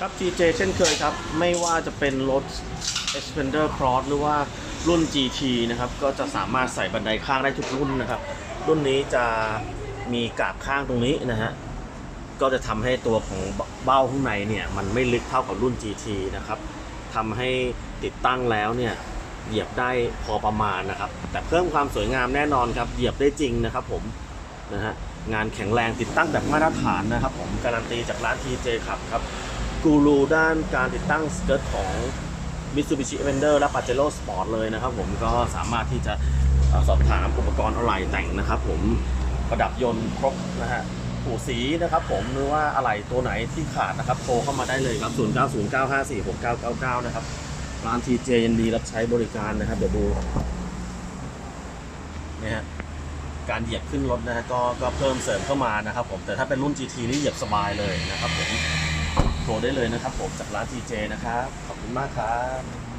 ครับ TJ เช่นเคยครับ ไม่ว่าจะเป็นรถ Expander Cross หรือว่ารุ่น GT นะครับ ก็จะสามารถใส่บันไดข้างได้ทุกรุ่นนะครับ รุ่นนี้จะมีกาบข้างตรงนี้นะฮะ ก็จะทำให้ตัวของเบ้าข้างในเนี่ย มันไม่ลึกเท่ากับรุ่น GT นะครับทำให้ติดตั้งแล้วเนี่ย เหยียบได้พอประมาณนะครับ แต่เพิ่มความสวยงามแน่นอนครับ เหยียบได้จริงนะครับผมนะฮะงานแข็งแรงติดตั้งแบบมาตรฐานนะครับ ผมการันตีจากร้าน TJ ครับครับ กูรูด้านการติดตั้งสเกิร์ตของ Mitsubishi Avenger และ Pajero Sport เลยนะครับผมก็สามารถที่จะสอบถามอุปกรณ์อะไรแต่งนะครับผมประดับยนต์ครบนะฮะผูสีนะครับผมหรือว่าอะไรตัวไหนที่ขาดนะครับโทรเข้ามาได้เลยครับ 0909546999 นะครับร้าน TJ ยินดีรับใช้บริการนะครับ เดี๋ยวดูนี่ฮะการเหยียบขึ้นรถนะฮะก็ก็เพิ่มเสริมเข้ามานะครับผมแต่ถ้าเป็นรุ่น GT นี่เหยียบสบายเลยนะครับผม โทรได้เลยนะครับผมจากร้าน TJ นะครับ ขอบคุณมากครับ